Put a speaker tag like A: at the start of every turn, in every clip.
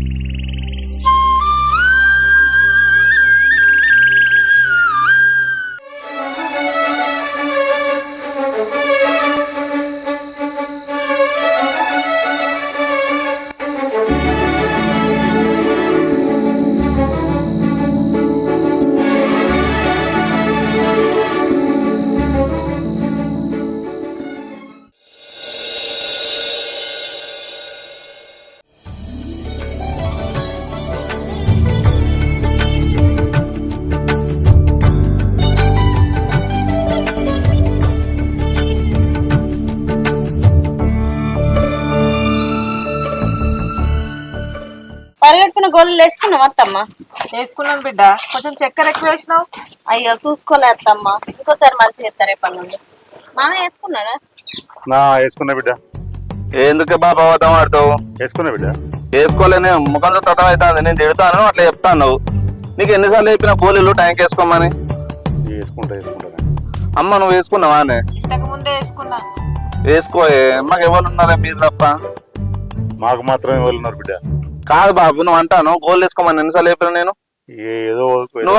A: Música గోళ్ళు వేసుకున్నాం అత్తమ్మ?
B: వేసుకున్నాను బిడ్డ. కొంచెం చక్కెర ఎక్కువ వేసినావు?
A: అయ్యో చూసుకోలే అత్తమ్మ. ఇంకోసారి మంచిగా చేస్తారు నుండి. మామ వేసుకున్నాడా?
C: నా వేసుకున్నా బిడ్డ.
D: ఎందుకే బాబా అబద్ధం ఆడతావు?
C: వేసుకున్నా బిడ్డ.
D: వేసుకోలేని ముఖంతో తటం అవుతుంది నేను తిడతాను అట్లా చెప్తాను నువ్వు నీకు ఎన్నిసార్లు చెప్పిన గోళీలు టైంకి వేసుకోమని?
C: వేసుకుంటా వేసుకుంటా.
D: అమ్మ నువ్వు వేసుకున్నావా అని?
B: ఇంతకు ముందే వేసుకున్నా.
D: వేసుకో మాకు ఎవరు ఉన్నారా మీరు తప్ప?
C: మాకు మాత్రమే ఎవరు ఉన్నారు బిడ్డ?
D: కాదు బాబు నువ్వు అంటాను గోల్ వేసుకోమని ఎన్నిసార్లు చెప్పిన నేను?
C: ఏ- ఏదో
D: నువ్వు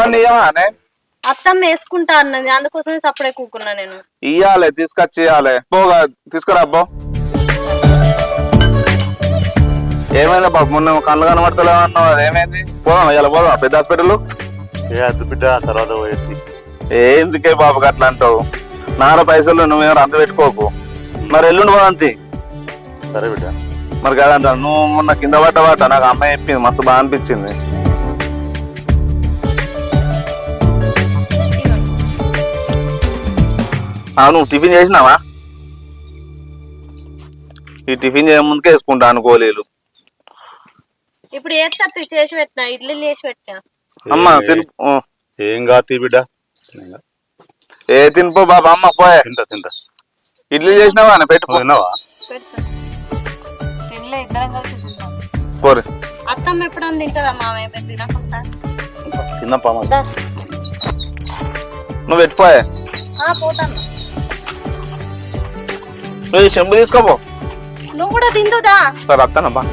A: అత్తమ్మ వేసుకుంటా అన్నది అందుకోసమే సప్పుడే కూకున్నా నేను.
D: ఇయ్యాలి తీసుకొచ్చి ఇయ్యాలి. పోగా తీసుకురా అబ్బో. ఏమైందా బాబు మొన్న కళ్ళు కనబడతలేవు అన్నావు అది ఏమైంది? పోదాం ఇవాళ పోదాం పెద్ద హాస్పిటల్?
C: ఏ అద్దు బిడ్డ తర్వాత పోయేసి
D: ఎందుకే బాబు అట్లా అంటావు? నార పైసలు నువ్వేమో అంత పెట్టుకోకు. మరి ఎల్లుండి పోదంతి
C: సరే బిడ్డ.
D: మరి కాదంట నువ్వు మొన్న కింద పడ్డవాట నాకు అమ్మాయి చెప్పింది మస్తు బాగా అనిపించింది. నువ్వు టిఫిన్ చేసినావా? ఈ టిఫిన్ చేయ ముందుకే వేసుకుంటాను గోళీలు.
A: ఇప్పుడు ఏ తప్పి చేసి పెట్టినా? ఇడ్లీ చేసి పెట్టినా?
D: అమ్మ
C: ఏ-
D: తిను
C: ఏం కాదు బిడ్డ.
D: ఏ తినిపో బాబా అమ్మ పోయే.
C: తింటా తింటా.
D: ఇడ్లీ చేసినావా? అని పెట్టుకో.
C: నువ్వు తిన్నావా?
B: తినలే ఇద్దరం కలిసి తింటాం.
D: పోరే.
A: అత్తమ్మ ఎప్పుడన్నా తింటదా మామయ్య మీరు తినకుండా?
C: తిన్నా పామ
A: దా.
D: నువ్వు పెట్టుకోయే
A: ఆ, పోతాను.
D: నువ్వు ఈ చెంబు తీసుకోపో.
A: నువ్వు కూడా తిందుదా?
D: సరే అత్తానబ్బా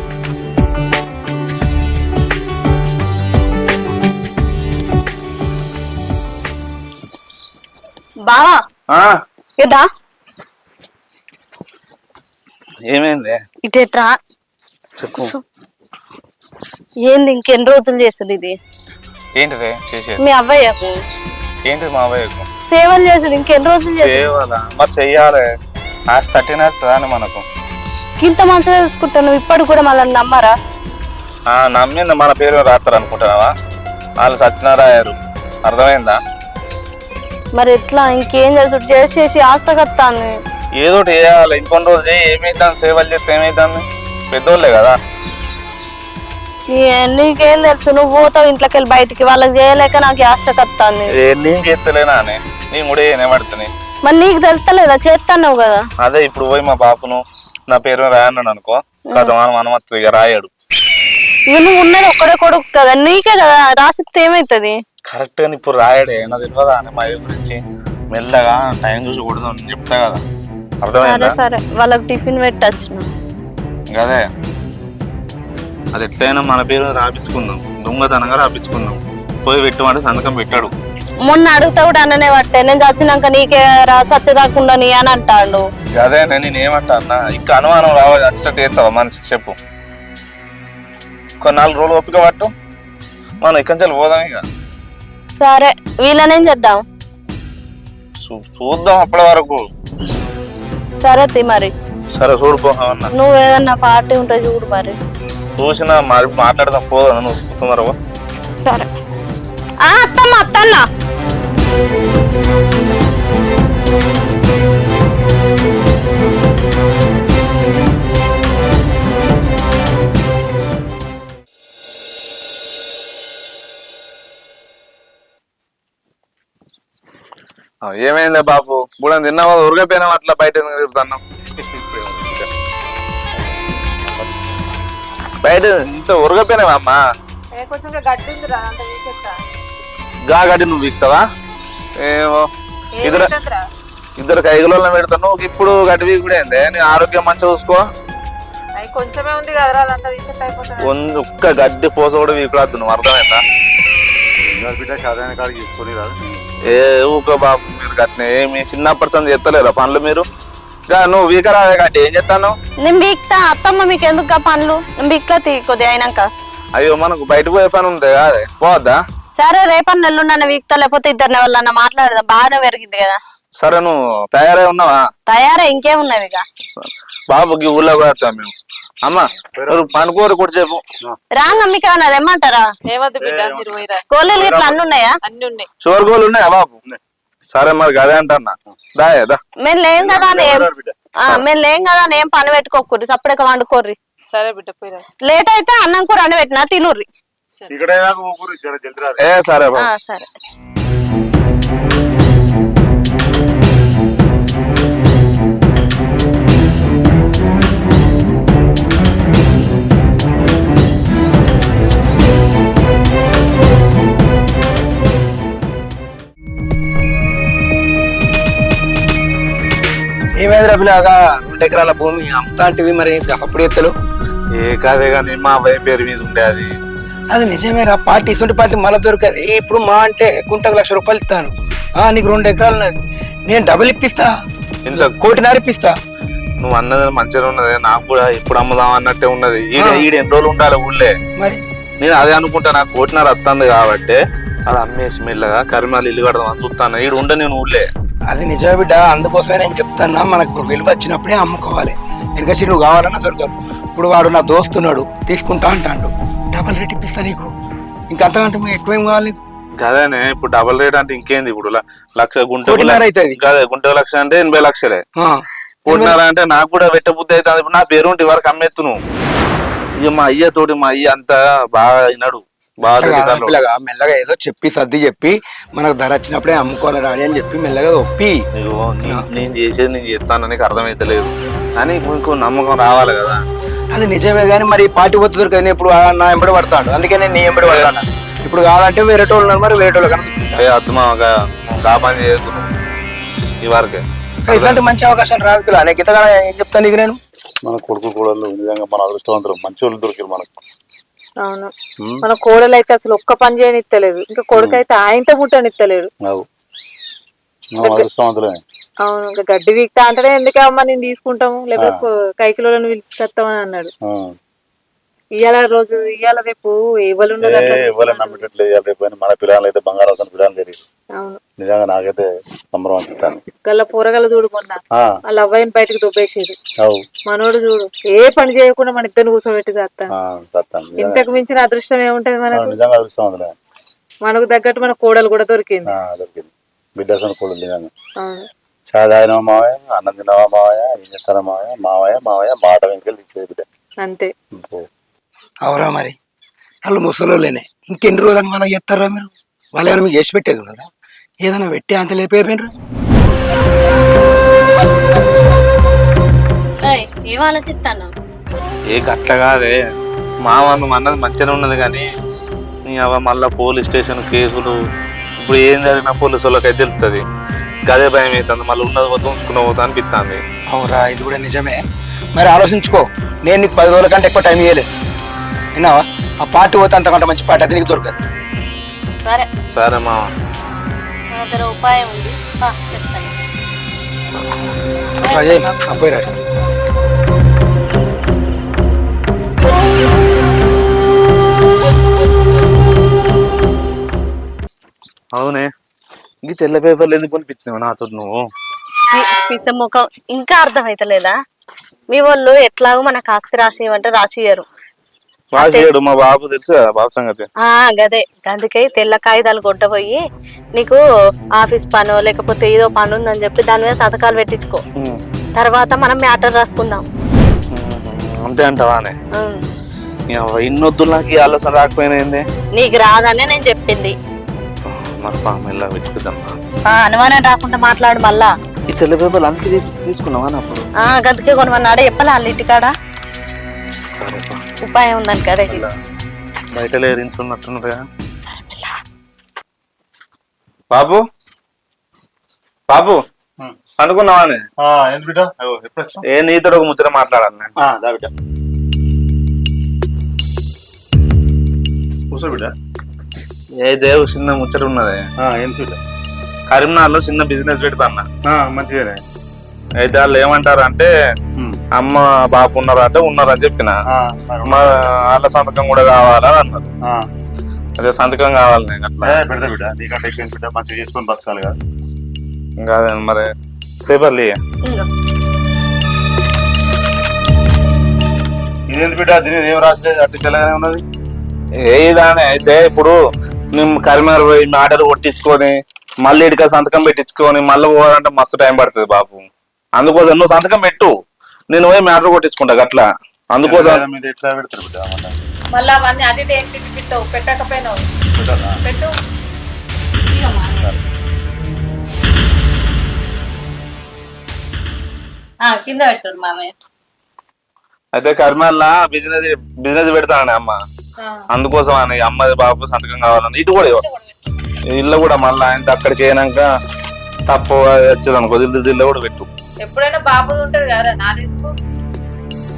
A: బావా
D: ఆ,
A: ఇదా
D: ఏమైంది?
A: ఇటేట్రా
D: చెప్పు.
A: ఏంది ఇంకెన్ని రోజులు చేస్తుంది ఇది?
D: ఏంటిది? చేసేది.
A: మీ అవ్వయ్యకు
D: ఏంటిది మా అబ్బాయికు
A: సేవలు చేస్తుంది ఇంకెన్ని రోజులు
D: సేవలా? మరి చెయ్యాలి. ఆశ తట్టినట్టు అని మనకు.
A: ఇంత మంచిగా చూసుకుంటా నువ్వు ఇప్పటి కూడా మళ్ళీ నమ్మరా?
D: ఆ, నమ్మింది మన పేరు రాస్తారు అనుకుంటున్నావా? వాళ్ళు సత్యనారాయణ అర్థమైందా?
A: మరి ఎట్లా? ఇంకేం చేసు చేసి చేసి ఆస్తకత్తాను
D: ఏదో ఒకటి చేయాలి. ఇంకొన్ని రోజులు చేయి. ఏమైతుంది సేవలు చేస్తే ఏమైతుంది పెద్దోళ్ళే కదా?
A: నీకేం తెలుసు? నువ్వు పోతావు ఇంట్లోకి వెళ్ళి బయటికి. వాళ్ళకి చేయలేక నాకు ఆష్టకత్తాను
D: ఏ, నేను చేస్తలేనా అని నేను కూడా ఏనేపడుతున్నాయి
A: మరి నీకు తెలుస్తలేదా? చేస్తాన్నావు కదా.
D: అదే ఇప్పుడు పోయి మా బాపును నా పేరు రాయన్నాడు అనుకో కదా మనం అనుమతి ఇక రాయాడు.
A: ఇక నువ్వు ఉన్నది ఒక్కడే కొడుకు కదా. నీకే కదా రాసిస్తే ఏమైతుంది?
D: కరెక్ట్గా ఇప్పుడు రాయడే నా తెలియదా అని మా గురించి. మెల్లగా టైం చూసి కొడదాం అని చెప్తా కదా. అర్థమైందా?
A: సరే వాళ్ళకి టిఫిన్ పెట్టచ్చు
D: అదే అది ఎట్లయినా మన పేరు రాపించుకుందాం. దొంగతనంగా రాపించుకుందాం. పోయి పెట్టమంటే సంతకం పెట్టాడు.
A: మొన్న అడుగుతా కూడా అన్ననే పట్టే నేను చచ్చినాక నీకే రా చచ్చదాకుండా నీ అని అంటాడు.
D: అదే నేను ఏమంటా అన్న? ఇంకా అనుమానం రావాలి అచ్చట చేస్తావా మనిషికి చెప్పు. ఒక నాలుగు రోజులు ఓపిక పట్టు. మనం ఇక్కడి నుంచి పోదాం ఇక?
A: సరే వీళ్ళనేం చేద్దాం?
D: చూ- చూద్దాం అప్పటి వరకు.
A: సరే తి మరి.
D: సరే చూడుకో అన్న.
A: నువ్వు ఏదన్నా పార్టీ ఉంటే చూడు మరి.
D: చూసినా మరి మాట్లాడదాం పోదాం నువ్వు? తొందరగా
A: సరే. ఆ అత్తమ్మ అత్తన్న.
D: ఏమైందే బాబు? ఇప్పుడు తిన్నావా? ఉరగపోయినా అట్లా బయట తిరుగుతున్నావు? బయట ఇంత ఉరగపోయినావా అమ్మా
B: ఏ కొంచెం ఇంకా గడ్డి ఉందిరా అంత వీకెత్తా
D: గా గడి నువ్వు ఇస్తావా ఏమో. ఇద్దరు ఇద్దరు కైగులలో పెడతాను ఇప్పుడు గడ్డి వీక్ కూడా ఏందే నీ ఆరోగ్యం మంచిగా చూసుకో.
B: కొంచెమే ఉంది కదరా అయిపోతుంది.
D: ఒక్క గడ్డి పోస కూడా వీకులాద్దు నువ్వు అర్థమైందా?
C: ఏం కాదు బిడ్డ సాధారణ కాడికి తీసుకొని రాదు.
D: ఏ ఊక బాబు మీరు గట్నే మీ చిన్నప్పటి సంది చేస్తలేరా పనులు మీరు? నువ్వు వీకరాదే గట్టి ఏం చేస్తాను
A: నేను బీక్తా అత్తమ్మ మీకు ఎందుకు పనులు? నేను బీక్తా తీ కొద్దిగా అయినాక.
D: అయ్యో మనకు బయటకు పోయే పని ఉంది కాదే పోవద్దా?
A: సరే రేపన్న నెల్లుండన్న వీక్తా లేకపోతే ఇద్దరిని ఎవరన్నా మాట్లాడదాం. బాగానే పెరిగింది కదా.
D: సరే నువ్వు తయారై ఉన్నావా?
A: తయారా ఇంకేమున్నది ఇక?
D: బాబుకి ఊళ్ళో పోతాం మేము. అమ్మ మీరు పనుకోరు కొద్దిసేపు
A: రాంగ్ మీకు ఏమన్నా తెమ్మంటారా
B: ఏమద్దు బిడ్డ మీరు పోయిరా.
A: కోళ్ళు ఇట్లా అన్ని ఉన్నాయా?
B: అన్ని ఉన్నాయి.
D: షుగర్ గోలు ఉన్నాయా బాబు? సరే మరి గదే అంటన్నా. దాయే దా.
A: మేము లేం కదా మేము లేం కదా ఏం పని పెట్టుకోకూరి సప్పుడేక వండుకోర్రి.
B: సరే బిడ్డ పోయిరా.
A: లేట్ అయితే అన్నం కూర అండి పెట్టినా తినుర్రి.
D: సరే.
A: సరే.
E: ఏమైందిరా పిల్లగా రెండు ఎకరాల భూమి అమ్ముతా అంటివి మరి అప్పుడు ఎత్తలు?
D: ఏ కాదే కానీ మా అబ్బాయి పేరు మీద ఉండే అది.
E: అది నిజమేరా పార్టీ ఇటువంటి పార్టీ మళ్ళీ దొరకదు. ఇప్పుడు మా అంటే గుంటకు లక్ష రూపాయలు ఇస్తాను. ఆ, నీకు రెండు ఎకరాలు ఉన్నది. నేను డబుల్ ఇప్పిస్తా.
D: ఇంత
E: కోటిన్నర ఇప్పిస్తా.
D: నువ్వు అన్నది మంచిగా ఉన్నది నాకు కూడా ఇప్పుడు అమ్ముదాం అన్నట్టే ఉన్నది. ఈడ ఈడ ఎన్ని రోజులు ఉండాలి ఊళ్ళే?
E: మరి?
D: నేను అదే అనుకుంటా నాకు కోటినారు వస్తుంది కాబట్టి. అది అమ్మేసి మెల్లగా కరిమాలు ఇల్లు కడదాం అని చూస్తాను. ఈడు ఉండే నేను ఊళ్ళే.
E: అది నిజమే బిడ్డ అందుకోసమే నేను చెప్తాను మనకు విలువ వచ్చినప్పుడే అమ్ముకోవాలి. ఎందుకంటే నువ్వు కావాలన్నా దొరకదు. ఇప్పుడు వాడు నా దోస్తున్నాడు తీసుకుంటా అంటాడు. డబల్ రేట్ ఇప్పిస్తా నీకు. ఇంకా అంతకంటే మీకు ఎక్కువేం కావాలి?
D: కదేనే ఇప్పుడు డబల్ రేట్ అంటే ఇంకేంది? ఇప్పుడు లక్ష గుంట కదే గుంట లక్ష అంటే ఎనభై లక్షలే.
E: ఆ.
D: కోటిన్నర అంటే నాకు కూడా పెట్టబుద్ధి అవుతుంది ఇప్పుడు నా పేరు వరకు అమ్మేత్తు నువ్వు. ఇక మా అయ్య తోటి మా అయ్య అంతా బాగా వినడు
E: పిల్లగా మెల్లగా ఏదో చెప్పి సర్ది చెప్పి మనకు ధర వచ్చినప్పుడే అమ్ముకోవాలి రాని అని చెప్పి మెల్లగా ఒప్పి.
D: నేను చేసేది నేను చేస్తాను నీకు అర్థమైతలేదు. కానీ ఇంకో నమ్మకం రావాలి కదా.
E: అది నిజమే కానీ మరి పార్టీ పోతే దొరకదు ఇప్పుడు నా ఎంబడి పడతాడు. అందుకే నేను నీ ఎంబడి పడతాను. ఇప్పుడు కావాలంటే వేరే టోళ్ళు ఉన్నారు మరి వేరే
D: నువ్వు. ఈ వరకే.
E: ఇలాంటి మంచి అవకాశం రాదు పిల్ల. నీకు ఇంతగా ఏం చెప్తాను నీకు నేను?
C: మన కొడుకు కూడా నిజంగా మన అదృష్టవంతులు. మంచి వాళ్ళు దొరికారు మనకు.
B: అవును. మన కోడలు అయితే అసలు ఒక్క పని చేయనిత్తలేదు. ఇంకా కొడుకు అయితే ఆయనతో
C: అదృష్టవంతులే
B: అవును ఇంకా గడ్డి వీక్తా అంటేనే ఎందుకే అమ్మ నేను తీసుకుంటాము? లేకపోతే కైకిలోలను పిలుచుకొస్తామని అన్నాడు. ఇవాళ రోజు ఇవాళ రేపు ఎవరు
C: మన పిల్లలు అయితే బంగారం పిల్లలు తెలియదు నిజంగా నాకైతే సంబరం అనిపిస్తాను.
B: గల్ల పూరగల చూడు మొన్న.
C: ఆ,
B: వాళ్ళ అవ్వాయిని బయటకు దుబ్బేసేది. మనోడు చూడు ఏ పని చేయకుండా మన ఇద్దరు కూర్చోబెట్టి చేస్తాను ఇంతకు మించిన అదృష్టం ఏముంటది మనకు? మనకు తగ్గట్టు మన కోడలు కూడా దొరికింది.
C: ఆ, దొరికింది. బిడ్డ కూడా నిజంగా.
B: అవును.
C: చాయ్ తాగినవా మావయ్య? అన్నం తినవా మావయ్య? చేస్తారా మావయ్య? మావయ్య మావయ్య మాట వెంకెళ్ళి ఇచ్చేది బిడ్డ.
B: అంతే.
E: అవరా మరి. వాళ్ళు ముసలోళ్ళేనే ఇంకెన్ని రోజులకు మళ్ళీ చెప్తారా మీరు? వాళ్ళు ఏమైనా మీకు చేసి పెట్టేది కదా ఏదైనా పెట్టి అంత లేపేపోయినరు
A: ఏయ్, ఏం ఆలోచిస్తాను
D: ఏ గట్ల కాదే. మామ నువ్వు అన్నది మంచిగానే ఉన్నది కానీ నీ అవ మళ్ళా పోలీస్ స్టేషన్ కేసులు ఇప్పుడు ఏం జరిగినా పోలీసు వాళ్ళకైతే తెలుస్తుంది గదే భయం అవుతుంది మళ్ళీ ఉన్నది పోతే ఉంచుకున్న పోతా అనిపిస్తుంది
E: అవురా ఇది కూడా నిజమే. మరి ఆలోచించుకో నేను నీకు పది రోజుల కంటే ఎక్కువ టైం ఇవ్వలేదు విన్నావా? ఆ పార్టీ పోతే అంతకంటే మంచి పార్టీ అది నీకు దొరకదు.
A: సరే.
D: సరే మామ.
A: నా దగ్గర ఉపాయం ఉంది. చెప్తాను.
D: అవునే. ఇంక తెల్ల పేపర్లు ఎందుకు పంపించినావు నాతో నువ్వు?
A: పిస ముఖం ఇంకా అర్థమైతలేదా? మీ వాళ్ళు ఎట్లాగో మనకు ఆస్తి రాసి ఇవ్వంటే
D: రాసియాడు మా బాబు తెలుసు బాబు సంగతి.
A: ఆ గదే. అందుకే తెల్ల కాగితాలు కొట్టబోయి నీకు ఆఫీస్ పనో లేకపోతే ఏదో పని ఉందని చెప్పి దాని మీద సంతకాలు పెట్టించుకో. తర్వాత మనం మ్యాటర్ రాసుకుందాం.
D: అంతే అంటావానే
A: ఉం.
D: ఇన్నొద్దులు నాకు ఆలోచన రాకపోయినా
A: నీకు రాదనే నేను చెప్పింది.
D: మరి పాము ఇలా వెతుకుదాం.
A: ఆ అనుమానం రాకుండా మాట్లాడు మళ్ళా.
D: ఈ తెల్ల పేపర్లు అందుకే తీసుకున్నావా అప్పుడు
A: గదికే కొనమన్నాడే చెప్పాలి వాళ్ళ ఇంటికాడ?
D: సరే పా.
A: ఉపాయం ఉందని కదా
D: బయట లేరించున్నట్టున్నారుగా బాబు? బాబు?
C: అనుకున్నావా ఏంది బిడ్డ?
D: ఏ నీతో ఒక ముచ్చట మాట్లాడాలి ఏ దేవు చిన్న ముచ్చట ఉన్నదే.
C: బిడ్డ?
D: కరీంనగర్లో చిన్న బిజినెస్ పెడతా అన్న.
C: మంచిదేనే
D: అయితే వాళ్ళు ఏమంటారు అంటే. అమ్మ బాపు ఉన్నారు అంటే ఉన్నారు అని చెప్పిన వాళ్ళ సంతకం కూడా కావాలని అన్నారు.
C: ఆ.
D: అదే సంతకం కావాలి నేను అట్లా.
C: ఏ, పెడతా బిడ్డ నీకంటే ఎక్కువ బిడ్డ మంచిగా చేసుకొని బతకాలి కదా.
D: మరి పేపర్లు.
C: ఇదేంటి బిడ్డ దీని ఏం రాసలేదు అట్టి తెల్లగానే ఉన్నది.
D: ఏ ఇదానే అయితే ఇప్పుడు మేము కరీంనగర్ పోయి ఆర్డర్ కొట్టించుకొని మళ్ళీ ఇటుక సంతకం పెట్టించుకొని మళ్ళీ పోవాలంటే మస్తు టైం పడుతుంది బాపు అందుకోసం నువ్వు సంతకం పెట్టు. నేను పోయి మ్యాటర్ కొట్టించుకుంటా గట్లా. అందుకోసం
C: ఎట్లా పెడతారు బిడ్డ మళ్ళా
B: అవన్నీ పెట్టావు పెట్టకపోయినావు? పెట్టు.
A: కింద మామయ్య.
D: అయితే కరీంనగర్లో బిజినెస్ బిజినెస్ పెడతానని అమ్మ. అందుకోసం అని అమ్మది బాబు సంతకం కావాలని ఇటు కూడా. ఇల్లు కూడా మళ్ళీ ఆయన అక్కడికి అయినాక తప్పు వచ్చేది అనుకో. ఇల్లు కూడా పెట్టు.
B: ఎప్పుడైనా బాబు ఉంటది కదా నాదెందుకు?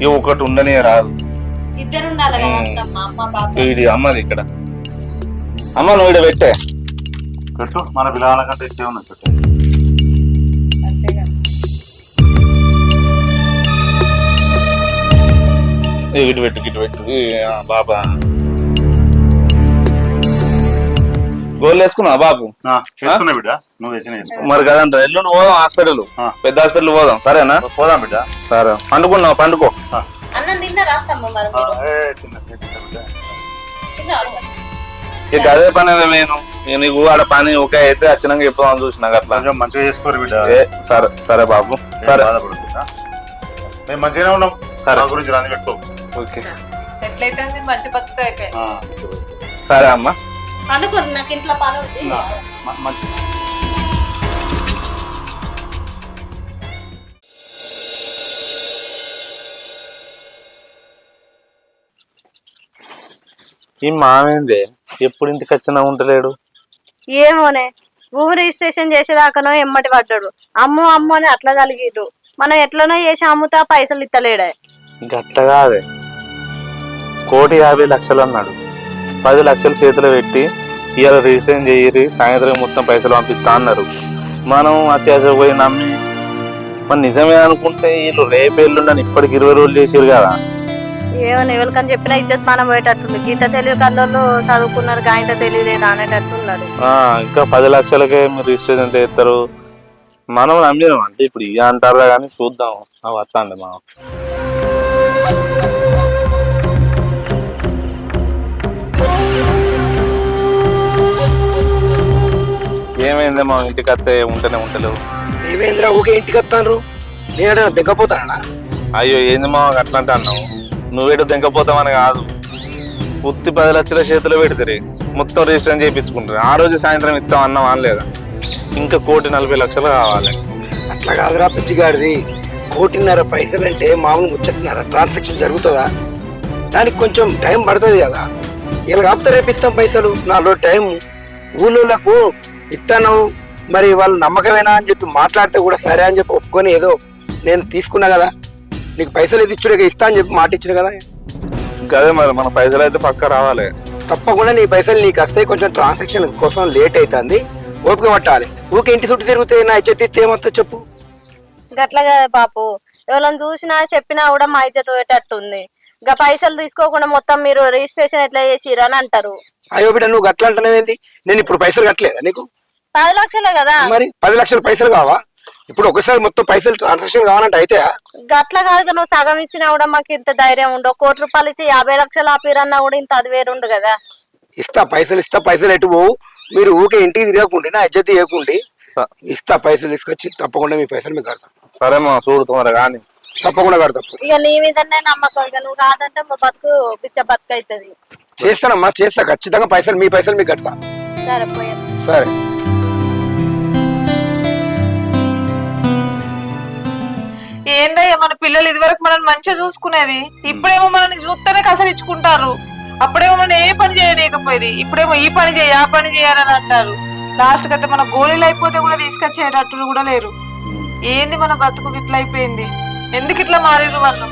D: ఇక ఒకటి ఉండని రాదు.
A: ఇద్దరు ఉండాలి కదా అత్తమ్మ, అమ్మ బాబు
D: ఇది అమ్మది ఇక్కడ. అమ్మ నువ్వు ఇక్కడ పెట్టే.
C: పెట్టు మన పిల్లల కంటే ఎక్కువ ఉన్నది పెట్టు.
D: ఇటు పెట్టు ఇటు పెట్టు. ఈ, ఆ, బాబా. గోళ్ళు వేసుకున్నా బాబు?
C: ఆ, చేసుకున్నా బిడ్డ? నువ్వు తెచ్చిన చేసుకో
D: మరి కదంట ఎల్లుండి పోదాం హాస్పిటల్. పెద్ద హాస్పిటల్ పోదాం సరేనా?
C: పోదాం బిడ్డ.
D: సరే. పండుకున్నావు? పండుకో? ఇక అదే పని నేను నీకు ఆడ పని ఓకే అయితే వచ్చినాక చెప్తాం చూసినాక అట్లా
C: మంచిగా చేసుకోరు బిడ్డ.
D: సరే సరే బాబు. సరే.
C: మేము మంచిగానే ఉన్నాం.
D: సరే.
C: గురించి రాని పెట్టుకో.
D: ఓకే.
B: ఎట్లయితే మంచి అయిపోయి
C: ఆ,
D: సరే అమ్మా.
A: పండుకోండి నాకు ఇంట్లో పని ఉంది.
D: ఈ మామేందే? ఎప్పుడు ఇంటికి వచ్చినా ఉంటలేడు
A: ఏమోనే భూమి రిజిస్ట్రేషన్ చేసేదాకానో ఎమ్మటి పడ్డాడు. అమ్మో అమ్మో అని అట్లా కలిగిడు మనం ఎట్లనో చేసి అమ్ముతా పైసలు ఇత్తలేడే.
D: గట్ల కాదే. కోటి యాభై లక్షలు అన్నాడు. పది లక్షలు చేతిలో పెట్టి ఇవాళ రిజిస్ట్రేషన్ చేయరి సాయంత్రం మొత్తం పైసలు పంపిస్తా అన్నారు. మనం అత్యాశ పోయి నమ్మి మరి నిజమే అనుకుంటే వీళ్ళు రేపేళ్ళుండని ఇప్పటికి ఇరవై రోజులు చేసారు కదా.
A: ఏమో ఎవరికని చెప్పినా ఇజ్జత్ మనం పోయేటట్టుంది. గీత తెలివి కళ్ళు చదువుకున్నారు గాయంత తెలియలేదు అనేటట్టున్నాడు
D: ఆ, ఇంకా పది లక్షలకే మీరు రిజిస్ట్రేషన్ చేస్తారు. మనం నమ్మినాం అంటే ఇప్పుడు ఇక అంటారా కానీ చూద్దాం. వస్తాండి మా. ఏమైంది మా ఇంటికి వస్తే ఉంటేనే ఉంటలేవు.
E: ఏమేంద్రా ఊకే ఇంటికి వస్తాను నేనంటే దిగ్గపోతానా
D: అయ్యో ఏంది మా అట్లా అంటే అన్నావు నువ్వేటో తెంకపోతామని కాదు. ఉత్తి పది లక్షల చేతిలో పెడితే మొత్తం రిజిస్ట్రేషన్ చేయించుకుంటారు ఆ రోజు సాయంత్రం ఇస్తాం అన్నాం అనలేదా ఇంకా కోటి నలభై లక్షలు కావాలి.
E: అట్లా కాదురా పిచ్చిగాడిది. కోటిన్నర పైసలు అంటే మామూలు ముచ్చటిన్నర ట్రాన్సాక్షన్ జరుగుతుందా? దానికి కొంచెం టైం పడుతుంది కదా. ఇలా కాపుతా రేపు ఇస్తాం పైసలు. నాలో టైం ఊళ్ళోలకు ఇస్తాను మరి వాళ్ళు నమ్మకమేనా అని చెప్పి మాట్లాడితే కూడా సరే అని చెప్పి ఒప్పుకొని ఏదో నేను తీసుకున్నా కదా. నీకు పైసలు ఇది ఇచ్చుడే ఇస్తా అని చెప్పి మాట ఇచ్చిన కదా.
D: అదే మరి మన పైసలు అయితే పక్క రావాలి.
E: తప్పకుండా నీ పైసలు నీకు వస్తాయి కొంచెం ట్రాన్సాక్షన్ కోసం లేట్ అవుతుంది ఓపిక పట్టాలి. ఊకే ఇంటి చుట్టూ తిరిగితే నా ఇచ్చేది ఇస్తే ఏమవుతుందో చెప్పు.
A: గట్ల కదా పాపు. ఎవరైనా చూసినా చెప్పినా కూడా మా ఇజ్జత్ పోయేటట్టుంది. ఇంకా పైసలు తీసుకోకుండా మొత్తం మీరు రిజిస్ట్రేషన్ ఎట్లా చేసిరు అని అంటారు.
E: అయ్యో బిడ్డ నువ్వు గట్ల అంటున్నావేంది నేను ఇప్పుడు పైసలు కట్టలేదా నీకు?
A: పది లక్షలే కదా.
E: మరి పది లక్షల పైసలు కావా? ఇప్పుడు ఒకసారి మొత్తం పైసలు ట్రాన్సాక్షన్ కావాలంటే అయితే
A: గట్ల కాదు నువ్వు సగం ఇచ్చినా కూడా మాకు ఇంత ధైర్యం ఉండవు. కోటి రూపాయలు ఇచ్చి యాభై లక్షలు ఆపిరన్నా కూడా ఇంత అది వేరుండు కదా.
E: ఇస్తా పైసలు ఇస్తా పైసలు ఎటు పోవు? మీరు ఊకే ఇంటికి తిరగకుండి నా ఇజ్జత్ చేయకుండి ఇస్తా పైసలు తీసుకొచ్చి తప్పకుండా మీ పైసలు మీకు కడతాం.
D: సరే మా చూడు తొందర కానీ
E: తప్పకుండా కడతాం.
A: ఇక నీ మీదనే నమ్మకం ఇక నువ్వు కాదంటే మా బతుకు పిచ్చ బతుకు అవుతుంది
E: చేస్తానమ్మా చేస్తా. ఖచ్చితంగా పైసలు మీ పైసలు మీకు కడతా.
A: సరే పోయి
E: సరే.
B: ఏందయ్యా మన పిల్లలు ఇదివరకు మనల్ని మంచిగా చూసుకునేది? ఇప్పుడేమో మనల్ని చూస్తేనే కసరించుకుంటారు అప్పుడేమో మనం ఏ పని చేయలేకపోయేది? ఇప్పుడేమో ఈ పని చేయి ఆ పని చేయాలని అంటారు. లాస్ట్ అయితే మన గోళీలు అయిపోతే కూడా తీసుకొచ్చేటట్టు కూడా లేరు. ఏంది మన బతుకు ఇట్లా అయిపోయింది? ఎందుకు ఇట్లా మారిరు వాళ్ళు?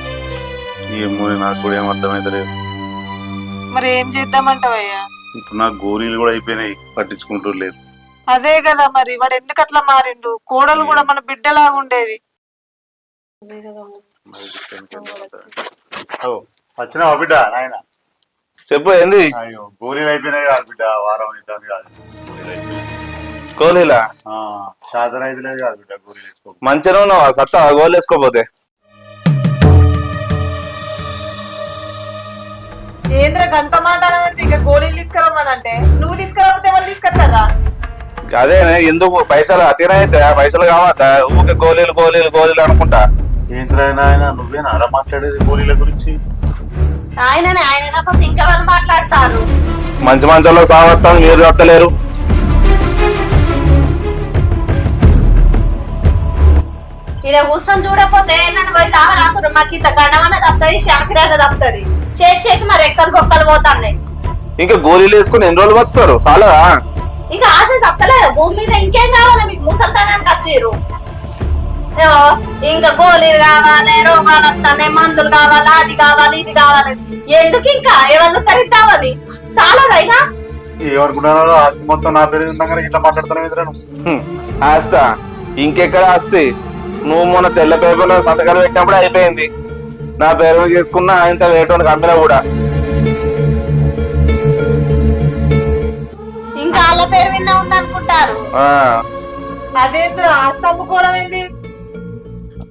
D: ఈ మూడు నాకు కూడా ఏం అర్థమైతే లేదు
B: మరి ఏం చేద్దామంటావయ్యా?
C: ఇప్పుడు నాకు గోళీలు కూడా అయిపోయినాయి పట్టించుకుంటూ లేదు.
B: అదే కదా మరి వాడు ఎందుకు అట్లా మారిండు? కోడలు కూడా మన బిడ్డలాగా ఉండేది.
C: వచ్చినావా బిడ్డ నాయన?
D: చెప్పు ఏంది?
C: అయ్యో గోళీలు అయిపోయినాయి కాదు బిడ్డ వారం అవుతుంది కాదు. గోళీలు అయిపోయినాయి.
D: కోలీలా
C: ఆ, శాతం అయితలేదు కాదు బిడ్డ గోళీలు వేసుకో
D: మంచిగా ఉన్నావా? సత్తా గోల్ వేసుకోపోతే
B: ఏంద్ర గంత మాట అనబడితే ఇంకా గోళీలు తీసుకురమ్మనంటే? నువ్వు తీసుకురాకపోతే వాళ్ళు తీసుకొస్తారా?
D: అదే ఎందుకు? పైసలు అయితే పైసలు కావద్దా? ఊకే గోళీలు గోళీలు గోళీలు అనుకుంటా.
C: ఏంద్రా నాయన నువ్వేనా అలా మాట్లాడేది గోళీల గురించి?
A: ఆయన కాకపోతే ఇంకా వాళ్ళు మాట్లాడతారు?
D: మంచి మంచంలో సావత్తాం మీరు వస్తలేరు
A: ఇక్కడ కూర్చొని చూడకపోతే నన్ను పోయి తావ రాకుండా మాకు ఇంత గండమన్న తప్పుతుంది శాఖరాట తప్పుతుంది చేసి చేసి మరి ఎక్కలు బొక్కలు పోతాన్నాయి.
D: ఇంకా గోళీలు వేసుకుని ఎన్ని రోజులు బతుకుతారు? చాలా
A: ఇంకా ఆశ తప్పలేదు. భూమి మీద ఇంకేం కావాలి? మీకు ముసల్తానానికి వచ్చిర్రు. ఏవో, ఇంకా గోళీలు కావాలి రోగాలు వస్తున్నాయి మందులు కావాలి అది కావాలి ఇది కావాలి. ఎందుకు ఇంకా? ఎవరు తరిద్దామని చాలదా ఇక?
C: ఏమనుకున్నారో ఆస్తి మొత్తం నా పేరు ఇట్లా
D: హ్మ్. ఆస్తా. ఇంకెక్కడ ఆస్తి? నువ్వు మొన్న తెల్ల పేపర్లో సంతకాలు పెట్టినప్పుడు అయిపోయింది. నా పేరు చేసుకున్నా ఇంత వేటువంటి కంపెనీ కూడా.
A: ఇంకా వాళ్ళ పేరు విన్నా ఉందనుకుంటారు
D: ఆ,
B: అదేంద్ర ఆస్తి అమ్ముకోవడం ఏంది?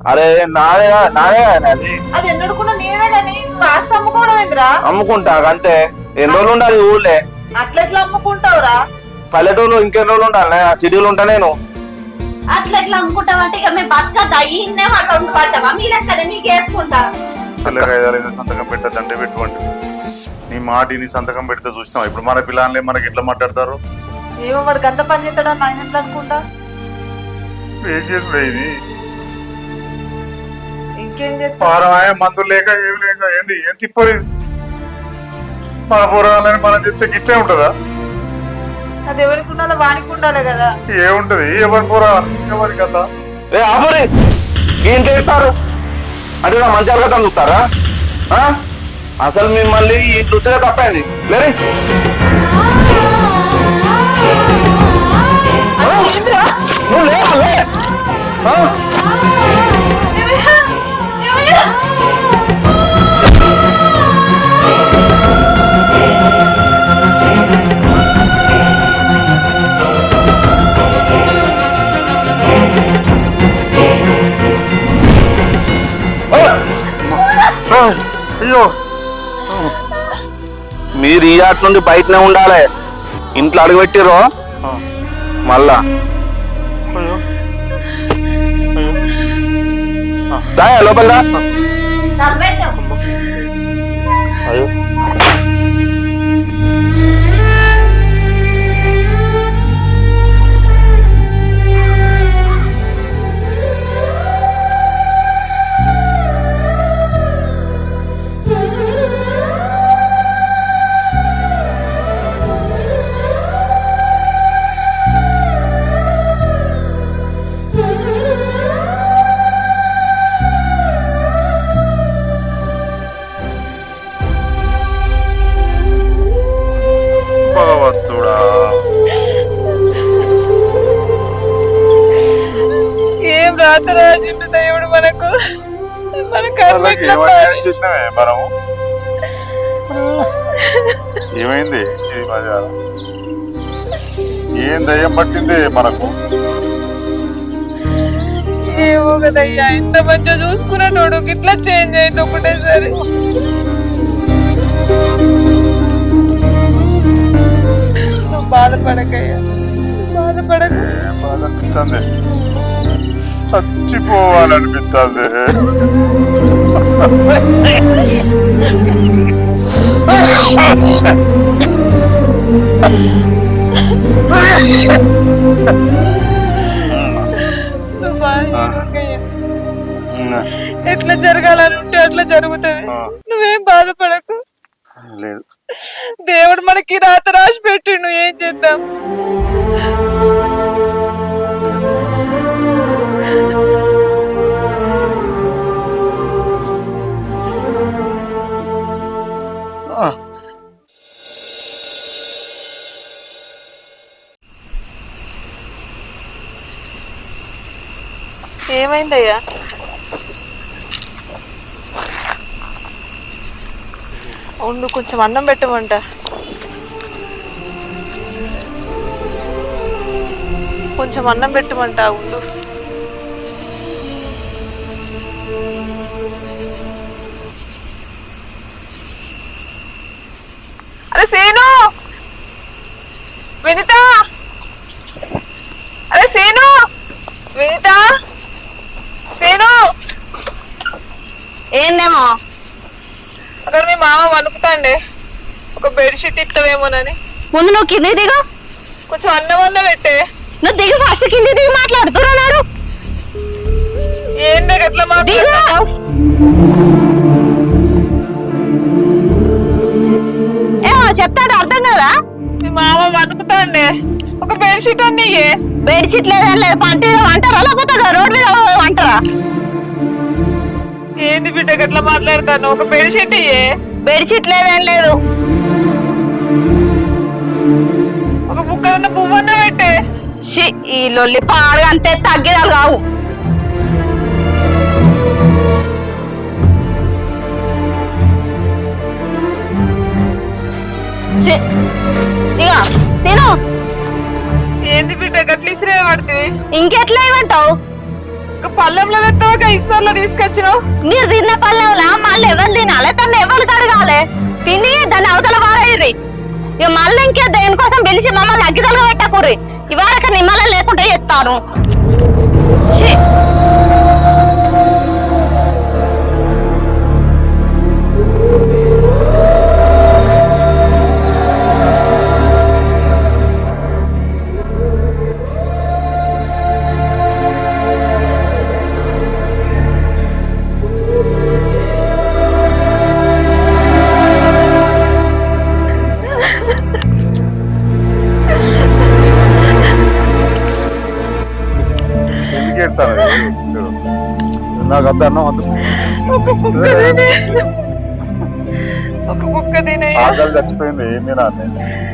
D: అరే నాదే కా- నాదే కదా అది.
B: అది ఎన్నడుకున్నా నేనే కానీ నువ్వు ఆస్తి అమ్ముకోవడం ఏందిరా?
D: అమ్ముకుంటా అంతే. ఎన్ని రోజులు ఉండాలి ఈ ఊళ్ళే?
B: అట్లెట్లా అమ్ముకుంటావురా?
D: పల్లెటూరు ఇంకెన్ని రోజులు ఉండాలి? సిటీలు ఉంటా నేను.
A: అట్లా ఎట్లా అనుకుంటామంటే ఇక మేము బతకద్దా? ఇన్నే మాట ఉండి పడ్డామా మీ లెక్కనే మీకు వేసుకుంటా
C: పిల్లగా సంతకం పెట్టద్దంటే పెట్టుకోండి. నీ మాట నీ సంతకం పెడితే చూసినాం ఇప్పుడు మన పిల్లలే మనకి ఎట్లా మాట్లాడతారు?
B: ఏమో వాడు గంత పని చేస్తాడని ఆయన ఎట్లా అనుకుంటా?
C: ఏం చేసుడే ఇది?
B: ఇంకేం చేస్తా
C: పారమాయ మందులు లేక ఏమి లేక ఏంది? ఏం తిప్పది మన పోరాలని మనం చెప్తే గిట్లే ఉంటుందా?
B: అది ఎవరికి ఉండాలో వానికి ఉండాలి కదా.
C: ఏముంటది? ఎవరి పోరాలి ఎవరి కథ?
D: ఏ ఆపురి. ఏం చేస్తారు అంటే నా మంచి అలగతం చూస్తారా? ఆ? అసలు మిమ్మల్ని ఈ దుట్టుగా తప్పైంది. లేరి. నువ్వు లేవా, లే.
C: అయ్యో.
D: మీరు ఈ ఆట నుండి బయటనే ఉండాలి. ఇంట్లో అడుగుపెట్టిరో మళ్ళా. లోపల
C: చేసినావే మనము ఏమైంది? ఇది మధ్య ఏం దయ్యం పట్టింది మనకు?
B: ఏమో కదయ్యా ఎంత మంచిగా చూసుకున్నాడు ఇట్లా చేంజ్ అయ్యింది ఒకటేసారి. నువ్వు బాధపడకయ్యా బాధపడక.
C: ఏం బాధ అనిపిస్తుంది చచ్చిపోవాలనిపిస్తుంది.
B: ఎట్లా జరగాలని ఉంటే అట్లా జరుగుతుంది. నువ్వేం బాధపడకు.
C: లేదు.
B: దేవుడు మనకి రాత రాసి పెట్టిండు ఏం చేద్దాం? ఏమైందయ్యా? ఉండు కొంచెం అన్నం పెట్టమంట. కొంచెం అన్నం పెట్టమంట ఉండు. అరే సేను! వినిత! అరే సేను! వినిత! సేను!
A: ఏందేమో?
B: అక్కడ మీ మామ వణుకుతాండే. ఒక బెడ్షీట్ ఇస్తావేమోనని
A: ముందు నువ్వు కింది దిగు.
B: కొంచెం అన్నం అన్న పెట్టే.
A: నువ్వు దిగు ఫస్ట్ కింది దిగి మాట్లాడుతున్నాడు
B: ఏంటి అట్లా మాట్లాడుతున్నావు?
A: ఏమో చెప్తాడు అర్థం కదా?
B: మీ మామ వణుకుతాండే. ఒక బెడ్షీట్ అన్ని.
A: బెడ్షీట్ లేదని లేదు పంట అంటారా? లేకపోతే రోడ్ మీద అంటారా?
B: ఏంది బిడ్డ గట్లా మాట్లాడతాను ఒక బెడ్షీట్ ఇయ్యే.
A: బెడ్షీట్ లేదని లేదు
B: ఒక బుక్కన్న పువ్వన్న పెట్టే.
A: ఈ లొల్లి పాడు అంతే తగ్గిదాలు కావు. తిను.
B: ఏంది బిడ్డ గట్ల ఇసిరే పడుతుంది
A: ఇంకెట్లా ఇవ్వంటావు?
B: పళ్ళెంలో తెస్తావా ఇస్తార్లో తీసుకొచ్చినావు?
A: మీరు తిన్న పల్లెవలా మళ్ళీ ఎవరు తినాలి? తను ఎవరు కడగాలి తిని దాన్ని అవతల వారేది ఇక మళ్ళీ ఇంకే దేనికోసం పిలిచి మమ్మల్ని అగ్గిదలుగా పెట్టకూర్రి ఇవాళ నిమ్మల లేకుండా చెప్తాను.
C: నాకు అంత అన్నం అంత
B: ఒక బుక్క తినే ఒక బుక్క తినే
C: ఆకలి చచ్చిపోయింది ఏం తినాలి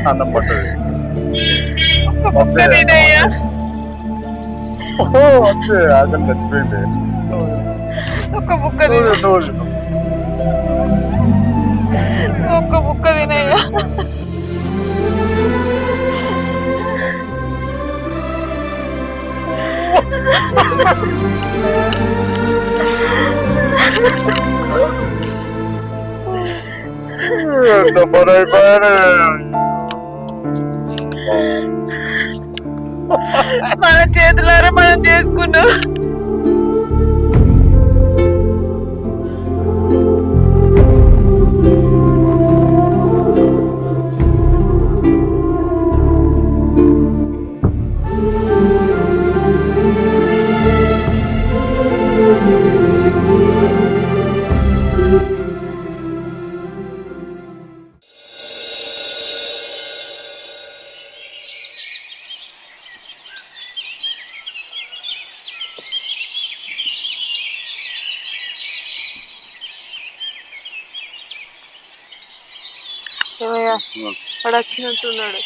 C: అన్నం పట్టదు
B: ఒక బుక్క తినయ్యా
C: ఓ, అంతే ఆకలి చచ్చిపోయింది
B: ఒక బుక్క తిన
C: నువ్వు- నువ్వు తిను.
B: ఒక్క బుక్క తినయ్యా
C: ఎంత పని అయిపోయాను.
B: మన చేతులారా మనం చేసుకున్నాం వాడు వచ్చినట్టున్నాడు.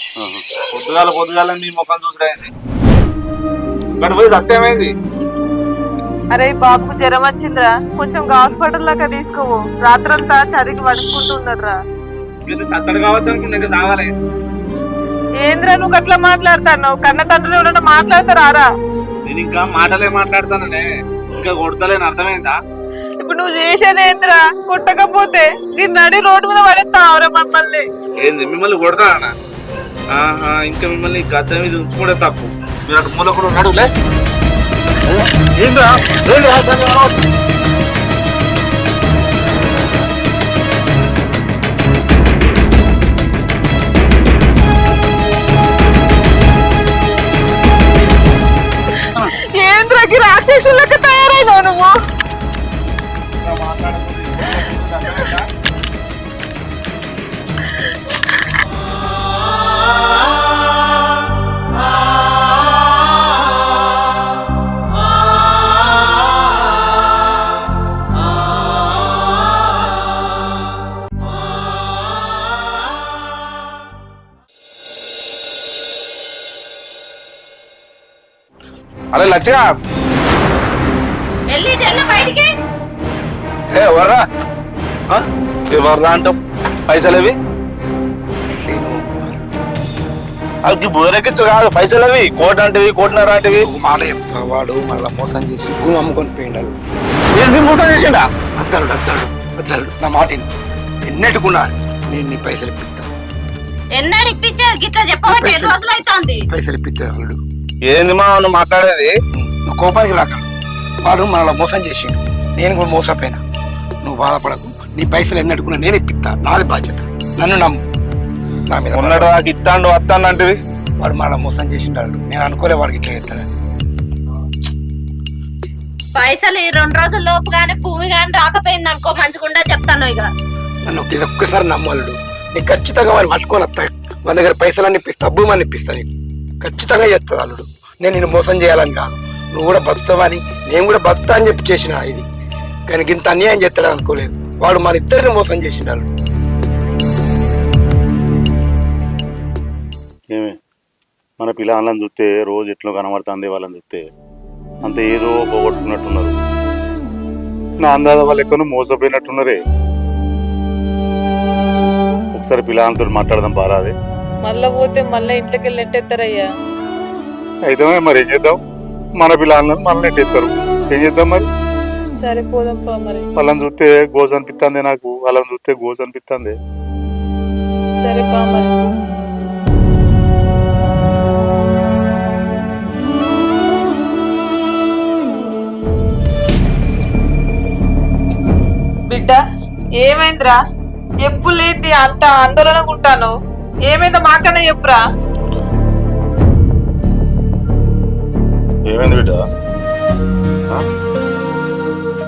D: పొద్దుగాల పొద్దుగాల మీ ముఖం చూసుడైంది ఇక్కడ పోయి సత్యమైంది
B: అరే బాబుకు జ్వరం వచ్చిందిరా. కొంచెం హాస్పిటల్ దాకా తీసుకోవు రాత్రంతా చదివి పడుకుంటున్నారా
D: సత్తడు కావచ్చు ఇంకా కావాలి
B: ఏంద్రా నువ్వు అట్లా మాట్లాడతాను కన్న తండ్రులు ఎవరైనా మాట్లాడతారా?
D: నేను ఇంకా మాటలే మాట్లాడతాననే. ఇంకా కొడతలేని అర్థమైందా?
B: ఇప్పుడు నువ్వు చేసేది ఏంద్రా? కొట్టకపోతే దీన్ని నడి రోడ్డు మీద పడేస్తావురా మమ్మల్ని.
D: ఏంది మిమ్మల్ని కొడతానా ఆహా ఇంకా మిమ్మల్ని గద్దె మీద ఉంచుకోవడం తప్పు. మీరు అటు మూల కూడా ఉన్నాడు లే ఏంద్రా.
B: ఏంద్రకి రాక్షసులక తయారైనావు నువ్వు?
D: అరే లచ్చగా.
A: వెళ్ళి జల్ల బయటికి.
E: ఏ ఎవర్రా ఆ?
D: ఎవరు అంటాం పైసలు అవి
E: సీను.
D: అవి బోరెక్కిచ్చు కాదు పైసలు అవి కోటి అంటివి కోటిన్నర అంటివి.
E: ఒక మాట చెప్తా వాడు మళ్ళీ మోసం చేసి భూమి అమ్ముకొని పోయిండాలి.
D: ఏంది మోసం చేసిండా?
E: అద్దరుడు అద్దరుడు అద్దరుడు నా మాట విను. ఎన్నెట్టుకున్నా నేను నీ పైసలు ఇప్పిస్తా.
A: ఎన్నాడు ఇప్పించే గిట్లా చెప్పబట్టి ఎన్ని రోజులు అవుతుంది
E: పైసలు ఇప్పిస్తా అల్లుడు
D: ఏంది మా నువ్వు మాట్లాడేది?
E: నువ్వు కోపానికి రాక వాడు మనలో మోసం చేసిండు. నేను కూడా మోసపోయినా. నువ్వు బాధపడకు. నీ పైసలు ఎన్నట్టుకున్నా నేను ఇప్పిస్తా. నాది బాధ్యత. నన్ను నమ్ము. నా మీద
D: ఉన్నాడు నాకు ఇస్తాండు వస్తాను అంటివి
E: వాడు మళ్ళీ మోసం చేసిండు నేను అనుకోలే వాడికి ఇట్లా చేస్తాడని.
A: పైసలు ఈ రెండు రోజుల లోపు గానీ భూమి గానీ రాకపోయింది అనుకో మంచిగుండా చెప్తాను ఇక.
E: నన్ను ఒక్క- ఒక్కసారి నమ్మల్లుడు నీకు ఖచ్చితంగా వాడిని పట్టుకొని వస్తా. మన దగ్గర పైసలన్నీ ఇప్పిస్తా భూమాన్ని ఇప్పిస్తా నీకు. ఖచ్చితంగా చేస్తుంది అల్లుడు. నేను నిన్ను మోసం చేయాలని కాదు. నువ్వు కూడా బతుకుతావని నేను కూడా బతుకుతా అని చెప్పి చేసిన ఇది. కానీ ఇంత అన్యాయం చేస్తాడని అనుకోలేదు. వాడు మన ఇద్దరిని మోసం చేసిండు అల్లుడు.
C: ఏమి? మన పిల్లలను చూస్తే రోజు ఎట్లా కనబడుతుంది వాళ్ళని చూస్తే అంత ఏదో పోగొట్టుకున్నట్టున్నారు. నా అందాజ వాళ్ళు ఎక్కడో మోసపోయినట్టున్నారే. ఒకసారి పిల్లలతో మాట్లాడదాం బారాదే
B: మళ్ళా పోతే మళ్ళా ఇంట్లోకి వెళ్ళి ఎట్టేస్తారయ్యా
C: అయితే మరి ఏం చేద్దాం? మన పిల్లలను మనల్ని ఎట్టేస్తారు ఏం చేద్దాం మరి?
B: సరే పోదాంపా మరి.
C: వాళ్ళని చూస్తే గోజు అనిపిస్తుంది నాకు. వాళ్ళని చూస్తే గోజు అనిపిస్తుంది
B: సరే పా మరి. బిడ్డ ఏమైందిరా? ఎప్పుడు లేది అంత ఆందోళనగా ఉంటాను ఏమైందో మాకన్నా చెప్పురా.
C: ఏమైంది బిడ్డ? ఆ?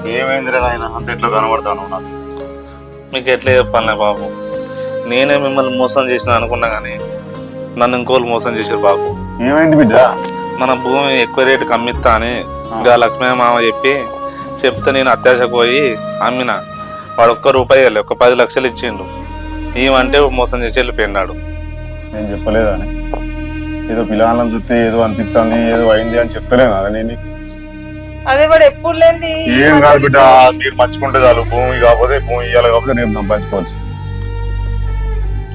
C: ఏమైంది రా నాయన? అంత ఎట్లా కనబడతాను నాకు.
D: మీకు ఎట్లా చెప్పాలనే బాబు? నేనే మిమ్మల్ని మోసం చేసిన అనుకున్నా కానీ నన్ను ఇంకోళ్ళు మోసం చేశారు బాబు.
C: ఏమైంది బిడ్డ?
D: మన భూమి ఎక్కువ రేటు కమ్మిస్తా అని ఇంకా లక్ష్మీ మామ చెప్పి చెప్తే నేను అత్యాశకు పోయి అమ్మిన. వాడు ఒక్క రూపాయి ఇవ్వలే ఒక పది లక్షలు ఇచ్చిండు. ఏమంటే మోసం చేసి వెళ్ళిపోయినాడు.
C: నేను చెప్పలేదా అని? ఏదో పిల్లలను చూస్తే ఏదో అనిపిస్తుంది ఏదో అయింది అని చెప్తలేనా నేను?
B: అదే వాడు ఎప్పుడు లేని
C: ఏం కాదు బిడ్డ మీరు మంచుకుంటే చాలు. భూమి కాకపోతే భూమి ఇవ్వాలి కాకపోతే రేపు సంపాదించుకోవచ్చు.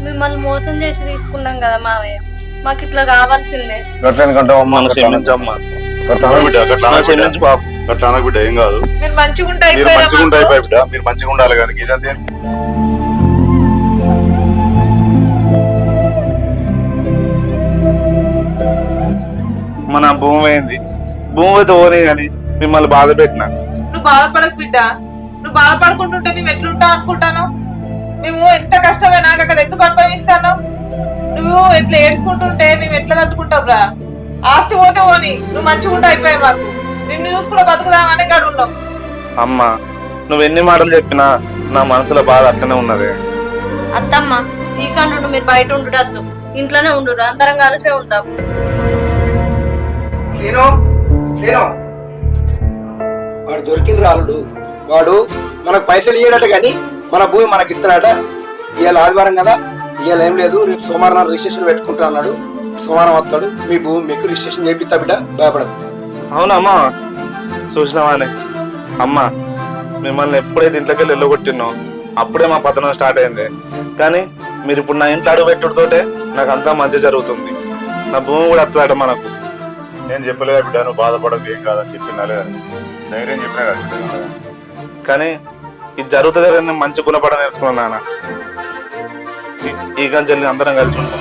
A: మిమ్మల్ని మోసం చేసి తీసుకున్నాం కదా మావయ్య. మాకు ఇట్లా
C: అనకు బిడ్డ ఏం కాదు
B: మీరు మంచిగా ఉంటే
C: మీరు
B: అయిపోయారా
C: మంచిగా ఉంటే
B: మాకు?
C: అయిపోయి బిడ్డ. మీరు మంచిగా ఉండాలి కానీ ఇదంతే
D: మన భూమి అయింది భూమి అయితే ఓనే కానీ మిమ్మల్ని బాధ పెట్టినా?
B: నువ్వు బాధపడకు బిడ్డ. నువ్వు బాధపడుకుంటుంటే మేము ఎట్లుంటాం అనుకుంటాను? మేము ఎంత కష్టమే నాకు అక్కడ ఎందుకు అనుభవిస్తాను నువ్వు ఎట్లా ఏడ్చుకుంటుంటే మేము ఎట్లా తట్టుకుంటాం రా? ఆస్తి పోతే పోని నువ్వు మంచిగా ఉంటే అయిపోయాయి మాకు. నిన్ను చూసుకుంటే బతుకుదామని గడు ఉన్నాం.
D: అమ్మ నువ్వు ఎన్ని మాటలు చెప్పినా నా మనసులో బాధ అట్లనే ఉన్నది.
A: అత్తమ్మ ఈ కండు మీరు బయట ఉండుడద్దు ఇంట్లోనే ఉండు అందరం కలిసే ఉందాం
E: సీను సీను వాడు దొరికిన రాలుడు. వాడు మనకు పైసలు ఇయ్యడట కానీ మన భూమి మనకి ఇస్తాడట ఇవాళ ఆదివారం కదా ఇవాళ ఏం లేదు రేపు సోమవారం నాడు రిజిస్ట్రేషన్ పెట్టుకుంటా అన్నాడు. సోమవారం వస్తాడు మీ భూమి మీకు రిజిస్ట్రేషన్ చేపిస్తా బిడ్డ భయపడదు
D: అవునమ్మా చూసినావానే అమ్మా మిమ్మల్ని ఎప్పుడైతే ఇంట్లోకి వెళ్ళి వెళ్ళగొట్టినో అప్పుడే మా పతనం స్టార్ట్ అయింది. కానీ మీరు ఇప్పుడు నా ఇంట్లో అడుగు పెట్టుడుతోటే నాకు అంతా మంచి జరుగుతుంది. నా భూమి కూడా వస్తుందట మనకు.
C: నేను చెప్పలేదా బిడ్డ నువ్వు బాధపడకు ఏం కాదని చెప్పినా లేదా? ధైర్యం చెప్పినా కదా బిడ్డ?
D: కానీ ఇది జరుగుతుంది నేను మంచి గుణపడ నేర్చుకున్నాను నాన్న. ఈ- ఈ గంజల్ని అందరం కలిసి ఉంటాం.